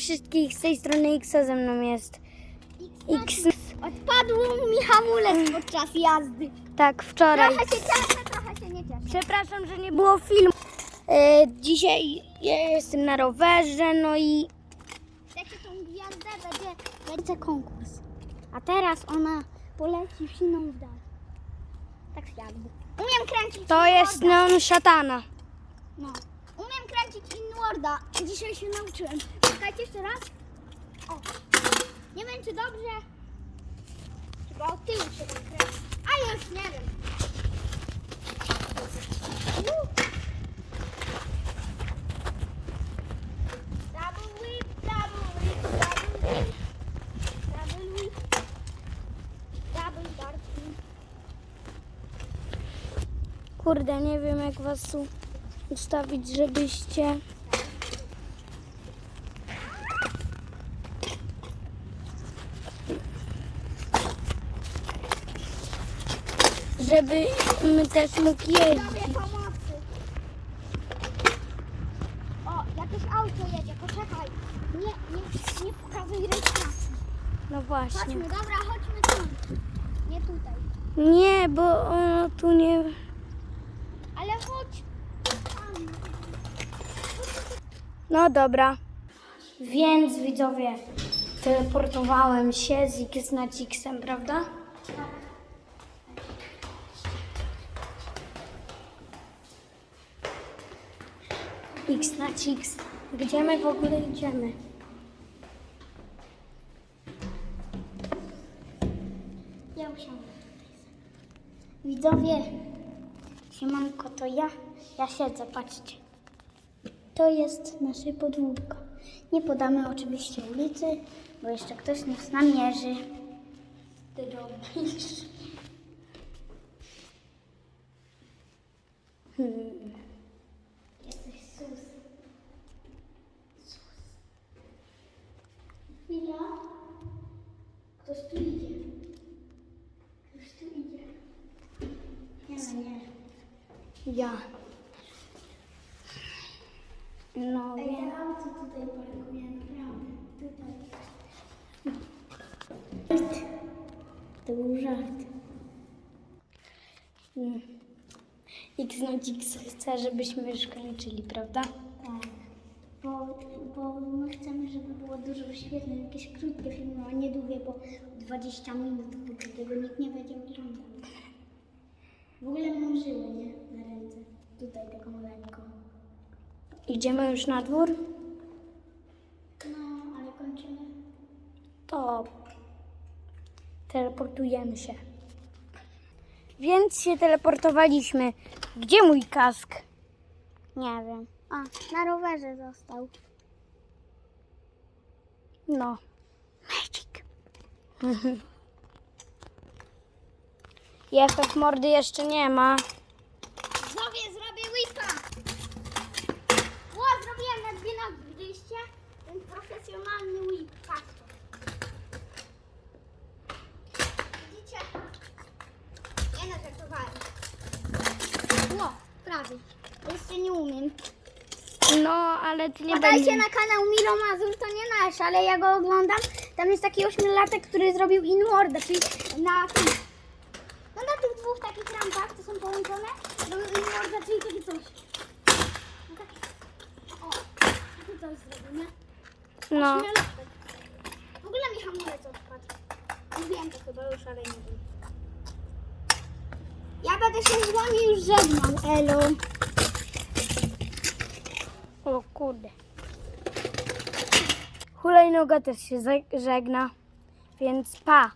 wszystkich z tej strony X ze mną jest. X. Odpadł mi hamulec podczas jazdy. Tak, wczoraj. Trochę się cieszę, trochę się nie cieszę. Przepraszam, że nie było filmu. E, dzisiaj ja jestem na rowerze, no i Chcecie tą gwiazdę, będzie, będzie konkurs. A teraz ona poleci w siną w dal. Tak jakby. Umiem kręcić to jest neon szatana. No. Umiem kręcić inwarda. Dzisiaj się nauczyłem. Czekajcie jeszcze raz. O. Nie wiem czy dobrze. Chyba od tyłu się tak kręci. A ja już nie wiem. Uh. Double whip, double whip, double whip. Double whip. Double whip. Kurde, nie wiem jak was tu ustawić, żebyście... Żebym też mógł jeździć. Sobie pomocy. O, jakieś auto jedzie, poczekaj. Nie, nie, nie pokazuj rejestracji. No właśnie. Chodźmy, dobra, chodźmy tam. Nie tutaj. Nie, bo ono tu nie... Ale chodź. Tam. No dobra. Więc widzowie, teleportowałem się z X na X-em, prawda? X na X. Gdzie my w ogóle idziemy? Ja usiądę. Widzowie, siemanko, to ja. Ja siedzę, patrzcie. To jest nasze podwórko. Nie podamy oczywiście ulicy, bo jeszcze ktoś nas namierzy. Ty robisz. Hmm. Ktoś tu idzie. Ktoś tu idzie. Nie, no nie. Ja. No Ej, ja auto tutaj parkuję, naprawdę. Tutaj. To był żart. Mm. X na X chce, żebyśmy już kończyli, prawda? Bo, my chcemy, żeby było dużo świetnych, jakieś krótkie filmy, a nie długie, bo 20 minut, bo tego nikt nie będzie oglądał. W ogóle mam żyłę, nie? Na ręce. Tutaj taką lekką. Idziemy już na dwór? No, ale kończymy. To teleportujemy się. Więc się teleportowaliśmy. Gdzie mój kask? Nie wiem. A, na rowerze został. No. Magic. Efekt mordy jeszcze nie ma. Zrobię, zrobię whipa! O, zrobiłem na dwie nogi, widzieliście? Ten profesjonalny whip, patrzcie. Widzicie? Nie no, żartowałem. Ło, prawie. Jeszcze nie umiem. No, ale ty nie Podajcie na kanał Miro Mazur, to nie nasz, ale ja go oglądam. Tam jest taki ośmiolatek, który zrobił Inwarda, czyli na tym. No na tych dwóch takich rampach, co są połączone, zrobił Inwarda, czyli takie coś. No taki. O, coś zrobił, nie? No. W ogóle mi hamulec odpadł. Mówiłem to chyba już, ale nie wiem. Ja będę się z wami już żegnał, elo. O kurde. Hulajnoga też się żegna. Więc pa.